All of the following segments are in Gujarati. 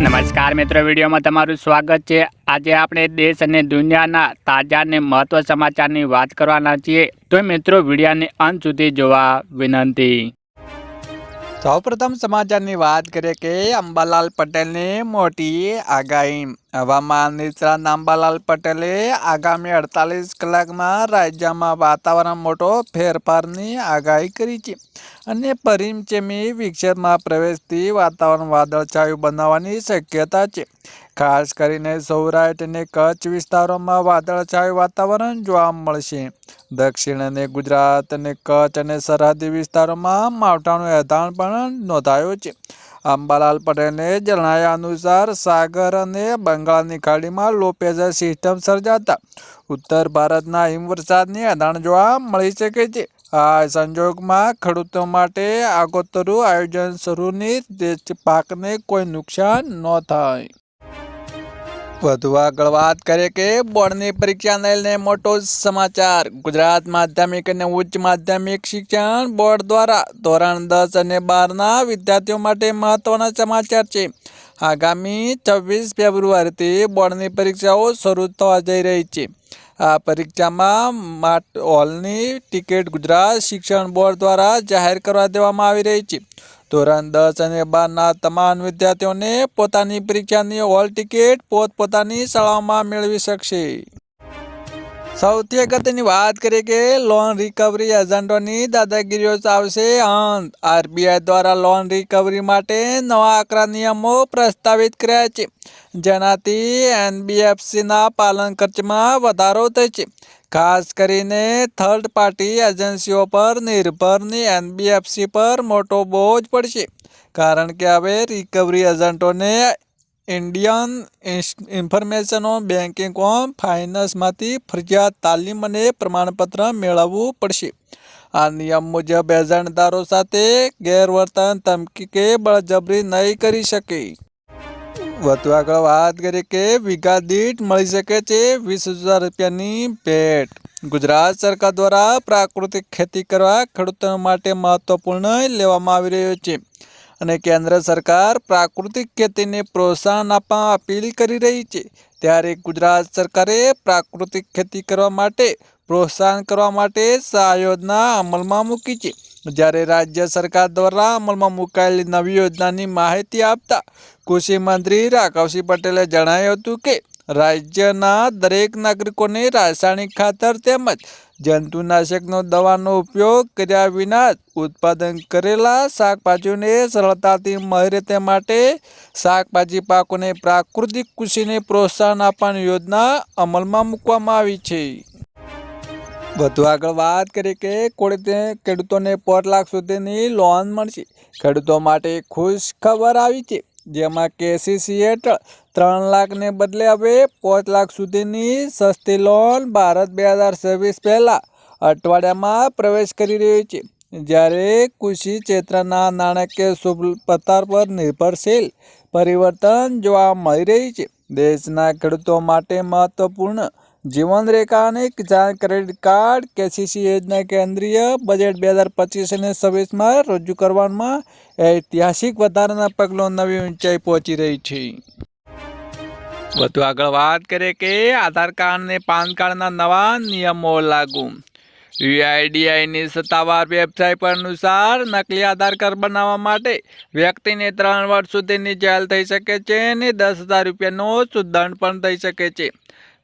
નમસ્કાર મિત્રો, વિડીયોમાં તમારું સ્વાગત છે. આજે આપણે દેશ અને દુનિયાના તાજા અને મહત્વ સમાચારની વાત કરવાના છીએ. તો મિત્રો, વિડીયાને અંત સુધી જોવા વિનંતી. સૌપ્રથમ સમાચારની વાત કરીએ કે અંબાલાલ પટેલની મોટી આગાહી. હવામાન નિષ્ણાત અંબાલાલ પટેલે આગામી અડતાલીસ કલાકમાં રાજ્યમાં વાતાવરણ મોટો ફેરફારની આગાહી કરી છે અને પરિમચેમી વિક્ષેપમાં પ્રવેશથી વાતાવરણ વાદળછાયું બનાવવાની શક્યતા છે. ખાસ કરીને સૌરાષ્ટ્ર અને કચ્છ વિસ્તારોમાં વાદળછાયું વાતાવરણ જોવા મળશે. દક્ષિણ અને ગુજરાત અને કચ્છ અને સરહદી વિસ્તારોમાં માવઠાનું એધાણ પણ નોંધાયું છે. અંબાલાલ પટેલને જણાવ્યા અનુસાર સાગર અને બંગાળની ખાડીમાં લો પ્રેશર સિસ્ટમ સર્જાતા. ઉત્તર ભારતના હિમવરસાદની અદાણ જોવા મળી શકે છે. આ સંજોગમાં ખેડૂતો માટે આગોતરું આયોજન શરૂની પાકને કોઈ નુકસાન ન થાય. વધુ આગળ વાત કરીએ કે બોર્ડની પરીક્ષાને લઈને મોટો સમાચાર. ગુજરાત માધ્યમિક અને ઉચ્ચ માધ્યમિક શિક્ષણ બોર્ડ દ્વારા ધોરણ દસ અને બારના વિદ્યાર્થીઓ માટે મહત્વના સમાચાર છે. આગામી છવ્વીસ ફેબ્રુઆરીથી બોર્ડની પરીક્ષાઓ શરૂ થવા જઈ રહી છે. આ પરીક્ષામાં હોલની ટિકિટ ગુજરાત શિક્ષણ બોર્ડ દ્વારા જાહેર કરવા દેવામાં આવી રહી છે. ધોરણ દસ અને બારના તમામ વિદ્યાર્થીઓને પોતાની પરીક્ષાની હોલ ટિકિટ પોતપોતાની શાળાઓમાં મેળવી શકશે. સૌથી અગત્યની વાત કરીએ કે લોન રિકવરી એજન્ટોની દાદાગીરીઓ આવશે અંત આરબીઆઈ દ્વારા લોન રિકવરી માટે નવા આકરા નિયમો પ્રસ્તાવિત કર્યા છે. જેનાથી એનબીએફસીના પાલન ખર્ચમાં વધારો થશે ખાસ કરીને થર્ડ પાર્ટી એજન્સીઓ પર નિર્ભરની એનબીએફસી પર મોટો બોજ પડશે. કારણ કે હવે recovery એજન્ટોને Indian information on banking on ફાઇનાન્સમાંથી ફરજિયાત તાલીમ અને પ્રમાણપત્ર મેળવવું પડશે. આ નિયમ મુજબ એજન્ટદારો સાથે ગેરવર્તન, ધમકી કે બળજબરી નહીં કરી શકે. વધુ આગળ વાત કરીએ કે વીઘા દીઠ મળી શકે છે વીસ હજાર રૂપિયાની ભેટ. ગુજરાત સરકાર દ્વારા પ્રાકૃતિક ખેતી કરવા ખેડૂતો માટે મહત્વપૂર્ણ લેવામાં આવી રહ્યો છે અને કેન્દ્ર સરકાર પ્રાકૃતિક ખેતીને પ્રોત્સાહન આપવા અપીલ કરી રહી છે. ત્યારે ગુજરાત સરકારે પ્રાકૃતિક ખેતી કરવા માટે પ્રોત્સાહન કરવા માટે સહાય યોજના અમલમાં મૂકી છે. જ્યારે રાજ્ય સરકાર દ્વારા અમલમાં મુકાયેલી નવી યોજનાની માહિતી આપતા કૃષિ મંત્રી રાઘવસિંહ પટેલે જણાવ્યું હતું કે, રાજ્યના દરેક નાગરિકોને રાસાયણિક ખાતર તેમજ જંતુનાશકનો દવાનો ઉપયોગ કર્યા વિના ઉત્પાદન કરેલા શાકભાજીઓને સરળતાથી મળી તે માટે શાકભાજી પાકોને પ્રાકૃતિક કૃષિને પ્રોત્સાહન આપવાની યોજના અમલમાં મૂકવામાં આવી છે. વધુ આગળ વાત કરીએ કે કોળી ખેડૂતોને પાંચ લાખ સુધીની લોન મળશે. ખેડૂતો માટે ખુશ ખબર આવી છે. જેમાં કેસીસી હેઠળ ત્રણ લાખને બદલે હવે પાંચ લાખ સુધીની સસ્તી લોન ભારત બે હજાર છવ્વીસ પહેલાં અઠવાડિયામાં પ્રવેશ કરી રહ્યું છે. જ્યારે કૃષિ ક્ષેત્રના નાણાકીય શુભ પતાર પર નિર્ભરશીલ પરિવર્તન જોવા મળી રહી છે. દેશના ખેડૂતો માટે મહત્વપૂર્ણ જીવનરેખા અને કિસાન ક્રેડિટ કાર્ડ કેસીસી યોજના કેન્દ્રીય બજેટ બે હજાર પચીસ અને છવ્વીસમાં રજૂ કરવામાં ઐતિહાસિક વધારાના પગલો નવી ઊંચાઈ પહોંચી રહી છે. વધુ આગળ વાત કરીએ કે આધાર કાર્ડ અને પાન કાર્ડના નવા નિયમો લાગુ. યુઆઈડીઆઈની સત્તાવાર વેબસાઇટ પર અનુસાર નકલી આધાર કાર્ડ બનાવવા માટે વ્યક્તિને ત્રણ વર્ષ સુધીની જેલ થઈ શકે છે અને દસ હજાર રૂપિયાનો સુદંડ પણ થઈ શકે છે.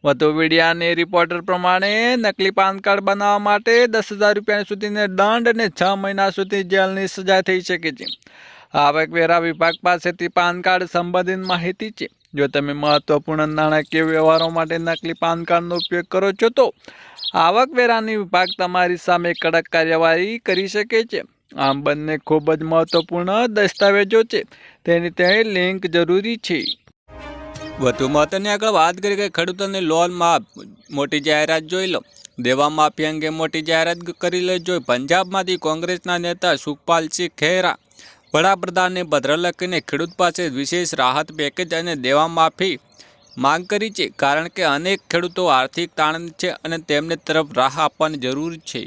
વધુ મીડિયાની રિપોર્ટર પ્રમાણે નકલી પાન કાર્ડ બનાવવા માટે દસ હજાર રૂપિયા સુધીને દંડ અને છ મહિના સુધી જેલની સજા થઈ શકે છે. આવકવેરા વિભાગ પાસેથી પાન કાર્ડ સંબંધિત માહિતી છે. જો તમે મહત્વપૂર્ણ નાણાકીય વ્યવહારો માટે નકલી પાન કાર્ડનો ઉપયોગ કરો છો તો આવકવેરાની વિભાગ તમારી સામે કડક કાર્યવાહી કરી શકે છે. આમ બંને ખૂબ જ મહત્વપૂર્ણ દસ્તાવેજો છે. તેની તે લિંક જરૂરી છે. વધુ મહત્વની આગળ વાત કરી કે ખેડૂતોને લોન માફ, મોટી જાહેરાત જોઈ લો. દેવા માફી અંગે મોટી જાહેરાત કરી લે જોઈ પંજાબમાંથી કોંગ્રેસના નેતા સુખપાલસિંહ ખેરા, વડાપ્રધાનને પત્ર લખીને ખેડૂત પાસે વિશેષ રાહત પેકેજ અને દેવા માફી માંગ કરી છે, કારણ કે અનેક ખેડૂતો આર્થિક તાણ છે અને તેમને તરફ રાહ આપવાની જરૂર છે.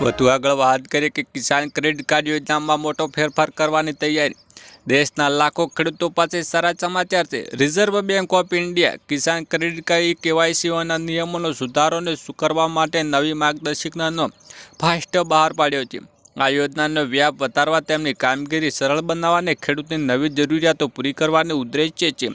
વધુ આગળ વાત કરીએ કે કિસાન ક્રેડિટ કાર્ડ યોજનામાં મોટો ફેરફાર કરવાની તૈયારી દેશના લાખો ખેડૂતો પાસે સારા સમાચાર છે. Reserve bank of India Kisan credit card કેવાયસીઓના નિયમોનો સુધારોને કરવા માટે નવી માર્ગદર્શિકાનો ફાસ્ટ બહાર પાડ્યો છે. આ યોજનાનો વ્યાપ વધારવા તેમની કામગીરી સરળ બનાવવા અને ખેડૂતની નવી જરૂરિયાતો પૂરી કરવાની ઉદ્દેશ્ય છે.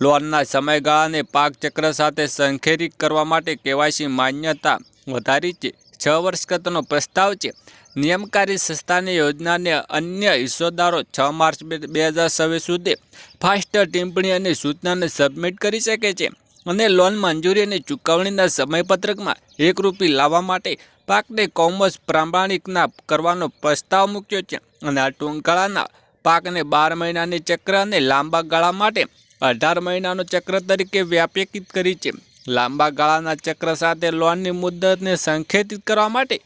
લોનના સમયગાળાને પાક ચક્ર સાથે સંખેરી કરવા માટે કેવાયસી માન્યતા વધારી છે. છ વર્ષ કરતાનો પ્રસ્તાવ છે. નિયમકારી સંસ્થાની યોજનાને અન્ય હિસ્સોદારો છ માર્ચ બે હજાર છવ્વીસ સુધી ફાસ્ટ ટિપ્પણી અને સૂચનાને સબમિટ કરી શકે છે અને લોન મંજૂરી અને ચૂકવણીના સમયપત્રકમાં એક રૂપી લાવવા માટે પાકને કોમર્સ પ્રામાણિકના કરવાનો પ્રસ્તાવ મૂક્યો છે. અને આ ટૂંકાળાના પાકને બાર મહિનાની ચક્ર અને લાંબા ગાળા માટે અઢાર મહિનાનો ચક્ર તરીકે વ્યાપકિત કરી છે. લાંબા ગાળાના ચક્ર સાથે લોનની મુદ્દતને સંખેતિત કરવા માટે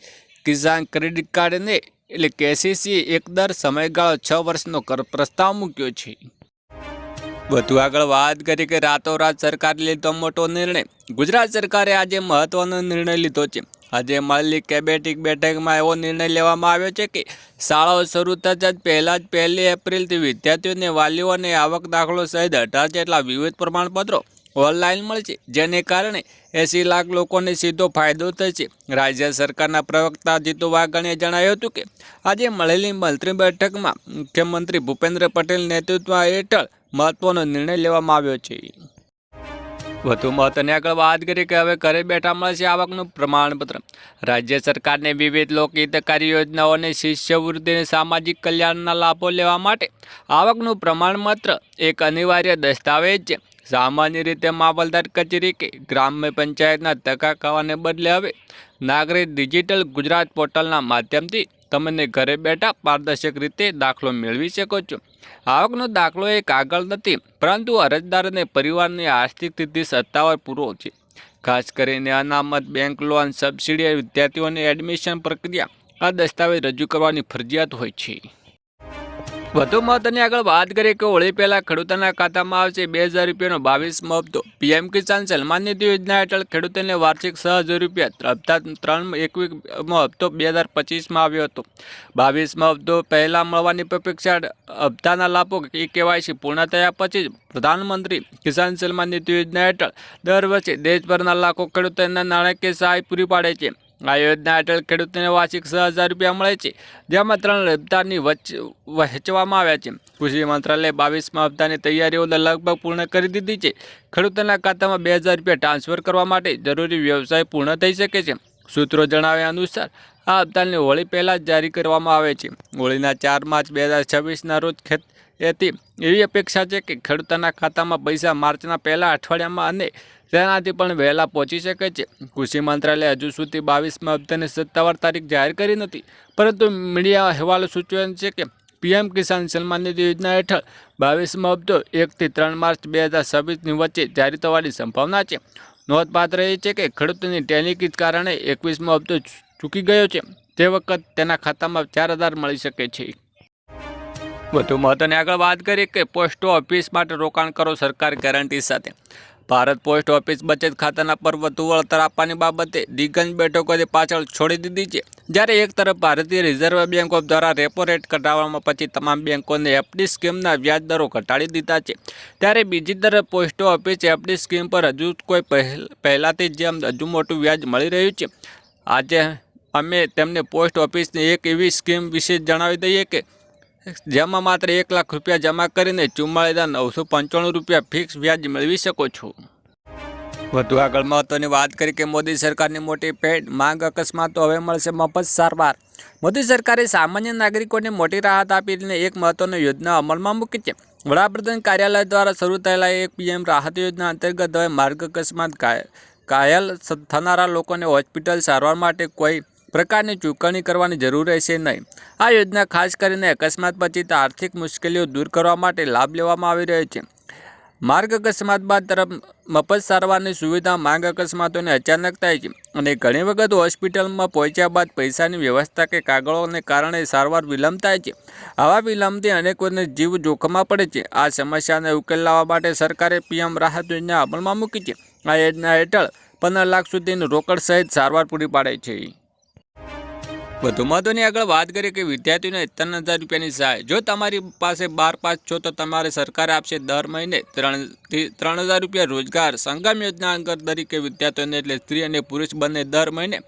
કિસાન ક્રેડિટ કાર્ડને એટલે કેસીસી એક દર સમયગાળો છ વર્ષનો કર પ્રસ્તાવ મૂક્યો છે. વધુ આગળ વાત કરી કે રાતોરાત સરકારે લીધો મોટો નિર્ણય. ગુજરાત સરકારે આજે મહત્વનો નિર્ણય લીધો છે. આજે મળલી કેબેટિક બેઠકમાં એવો નિર્ણય લેવામાં આવ્યો છે કે શાળાઓ શરૂ થતાં જ પહેલાં જ પહેલી એપ્રિલથી વિદ્યાર્થીઓને વાલીઓને આવક દાખલો સહિત અઢાર જેટલા વિવિધ પ્રમાણપત્રો ઓનલાઈન મળશે. જેને કારણે એંસી લાખ લોકોને સીધો ફાયદો થશે. રાજ્ય સરકારના પ્રવક્તા જીતુ વાઘાણીએ જણાવ્યું હતું કે આજે મળેલી મંત્રી બેઠકમાં મુખ્યમંત્રી ભૂપેન્દ્ર પટેલ નેતૃત્વ હેઠળ મહત્વનો નિર્ણય લેવામાં આવ્યો છે. વધુ મહત્વની આગળ વાત કરીએ કે હવે ઘરે બેઠા મળશે આવકનું પ્રમાણપત્ર. રાજ્ય સરકારને વિવિધ લોકહિતકારી યોજનાઓ અને શિષ્યવૃત્તિ અને સામાજિક કલ્યાણના લાભો લેવા માટે આવકનું પ્રમાણપત્ર એક અનિવાર્ય દસ્તાવેજ છે. સામાન્ય રીતે મામલદાર કચેરી કે ગ્રામ્ય પંચાયતના ધક્કા ખાવાને બદલે હવે નાગરિક ડિજિટલ ગુજરાત પોર્ટલના માધ્યમથી તમને ઘરે બેઠા પારદર્શક રીતે દાખલો મેળવી શકો છો. આવકનો દાખલો એ કાગળ નથી, પરંતુ અરજદાર અને પરિવારની આર્થિક સ્થિતિ સત્તાવાર પૂરો છે. ખાસ કરીને અનામત, બેંક લોન, સબસિડી, વિદ્યાર્થીઓની એડમિશન પ્રક્રિયા આ દસ્તાવેજ રજૂ કરવાની ફરજિયાત હોય છે. વધુ મહત્વની આગળ વાત કરીએ કે હોળી પહેલાં ખેડૂતોના ખાતામાં આવશે બે હજાર રૂપિયાનો બાવીસમો હપ્તો પીએમ કિસાન સન્માન નિધિ યોજના હેઠળ ખેડૂતોને વાર્ષિક છ હજાર રૂપિયા હપ્તા ત્રણ એકવીસમો હપ્તો બે હજાર પચીસમાં આવ્યો હતો. બાવીસમો હપ્તો પહેલાં મળવાની અપેક્ષા હપ્તાના લાભો એ કેવાયસી પૂર્ણ થયા પછી પ્રધાનમંત્રી કિસાન સન્માન નિધિ યોજના હેઠળ દર વર્ષે દેશભરના લાખો ખેડૂતોને નાણાકીય સહાય પૂરી પાડે છે. આ યોજના હેઠળ ખેડૂતોને વાર્ષિક છ હજાર રૂપિયા મળે છે. જેમાં ત્રણ હપ્તાની વહેંચવામાં આવ્યા છે. કૃષિ મંત્રાલયે બાવીસમાં હપ્તાની તૈયારીઓ લગભગ પૂર્ણ કરી દીધી છે. ખેડૂતોના ખાતામાં બે હજાર રૂપિયા ટ્રાન્સફર કરવા માટે જરૂરી વ્યવસાય પૂર્ણ થઈ શકે છે. સૂત્રો જણાવ્યા અનુસાર, આ હપ્તાને હોળી પહેલાં જ જારી કરવામાં આવે છે. હોળીના ચાર માર્ચ બે હજાર છવ્વીસના રોજ ખેત એથી એવી અપેક્ષા છે કે ખેડૂતોના ખાતામાં પૈસા માર્ચના પહેલા અઠવાડિયામાં અને તેનાથી પણ વહેલા પહોંચી શકે છે. કૃષિ મંત્રાલયે હજુ સુધી બાવીસમાં હપ્તાની સત્તાવાર તારીખ જાહેર કરી નથી. પરંતુ મીડિયા અહેવાલો સૂચવે છે કે પીએમ કિસાન સન્માન નિધિ યોજના હેઠળ બાવીસમાં અબ્દો એકથી ત્રણ માર્ચ બે હજાર છવ્વીસની વચ્ચે જારી થવાની સંભાવના છે. નોંધપાત્ર એ છે કે ખેડૂતોની ટેનિકીજ કારણે એકવીસમો અબ્દો ચૂકી ગયો છે. તે વખત તેના ખાતામાં ચાર હજાર મળી શકે છે. વધુ મહત્વની આગળ વાત કરીએ કે પોસ્ટ ઓફિસ માટે રોકાણ કરો સરકાર ગેરંટી સાથે ભારત પોસ્ટ ઓફિસ બચત ખાતાના પર વધુ વળતર આપવાની બાબતે દિગ્ગજ બેઠકોથી પાછળ છોડી દીધી છે. જ્યારે એક તરફ ભારતીય રિઝર્વ બેંક ઓફ દ્વારા રેપો રેટ ઘટાડવામાં પછી તમામ બેંકોને એફડી સ્કીમના વ્યાજ દરો ઘટાડી દીધા છે. ત્યારે બીજી તરફ પોસ્ટ ઓફિસ એફડી સ્કીમ પર હજુ કોઈ પહેલ- પહેલાંથી જેમ હજુ મોટું વ્યાજ મળી રહ્યું છે. આજે અમે તેમને પોસ્ટ ઓફિસની એક એવી સ્કીમ વિશે જણાવી દઈએ કે જેમાં માત્ર એક લાખ રૂપિયા જમા કરીને ચુમ્માળીસ હજાર નવસો પંચાણું રૂપિયા ફિક્સ વ્યાજ મેળવી શકો છો. વધુ આગળ મહત્વની વાત કરી કે મોદી સરકારની મોટી ભેટ માંગ અકસ્માતો હવે મળશે મફત સારવાર. મોદી સરકારે સામાન્ય નાગરિકોને મોટી રાહત આપીને એક મહત્વની યોજના અમલમાં મૂકી છે. વડાપ્રધાન કાર્યાલય દ્વારા શરૂ થયેલા એક પીએમ રાહત યોજના અંતર્ગત હવે માર્ગ અકસ્માત ઘાયલ થનારા લોકોને હોસ્પિટલ સારવાર માટે કોઈ પ્રકારની ચૂકવણી કરવાની જરૂર રહેશે નહીં. આ યોજના ખાસ કરીને અકસ્માત પછી આર્થિક મુશ્કેલીઓ દૂર કરવા માટે લાભ લેવામાં આવી રહ્યો છે. માર્ગ અકસ્માત બાદ તરફ મફત સારવારની સુવિધા માર્ગ અકસ્માતોને અચાનક થાય છે અને ઘણી વખત હોસ્પિટલમાં પહોંચ્યા બાદ પૈસાની વ્યવસ્થા કે કાગળોને કારણે સારવાર વિલંબ થાય છે. આવા વિલંબથી અનેકોને જીવ જોખમમાં પડે છે. આ સમસ્યાને ઉકેલ લાવવા માટે સરકારે પીએમ રાહત યોજના અમલમાં મૂકી છે. આ યોજના હેઠળ પંદર લાખ સુધીની રોકડ સહિત સારવાર પૂરી પાડે છે. વધુ મહત્વની આગળ વાત કરીએ કે વિદ્યાર્થીઓને ત્રણ હજાર રૂપિયાની સહાય. જો તમારી પાસે બાર પાસ છો, તો તમારે સરકાર આપશે દર મહિને ત્રણથી ત્રણ હજાર રૂપિયા રોજગાર સંગમ યોજના અંતર્ગત તરીકે વિદ્યાર્થીઓને એટલે સ્ત્રી અને પુરુષ બંને દર મહિને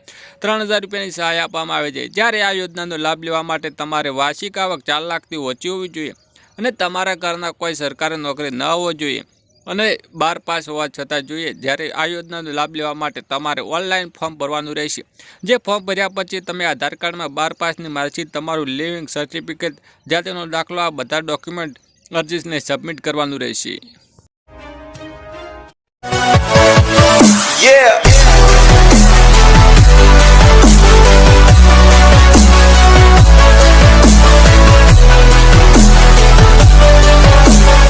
ત્રણ હજાર રૂપિયાની સહાય આપવામાં આવે છે. જ્યારે આ યોજનાનો લાભ લેવા માટે તમારે વાર્ષિક આવક ચાર લાખથી ઓછી હોવી જોઈએ અને તમારા ઘરના કોઈ સરકારી નોકરી ન હોવો જોઈએ. અને બાર પાસ હોવા છતાં જોઈએ, જ્યારે આ યોજનાનો લાભ લેવા માટે તમારે ઓનલાઈન ફોર્મ ભરવાનું રહેશે જે ફોર્મ ભર્યા પછી તમે આધાર કાર્ડમાં બાર પાસની માર્કશીટ, તમારું લિવિંગ સર્ટિફિકેટ, જાતિનો દાખલો, આ બધા ડોક્યુમેન્ટ અરજીને સબમિટ કરવાનું રહેશે Yeah.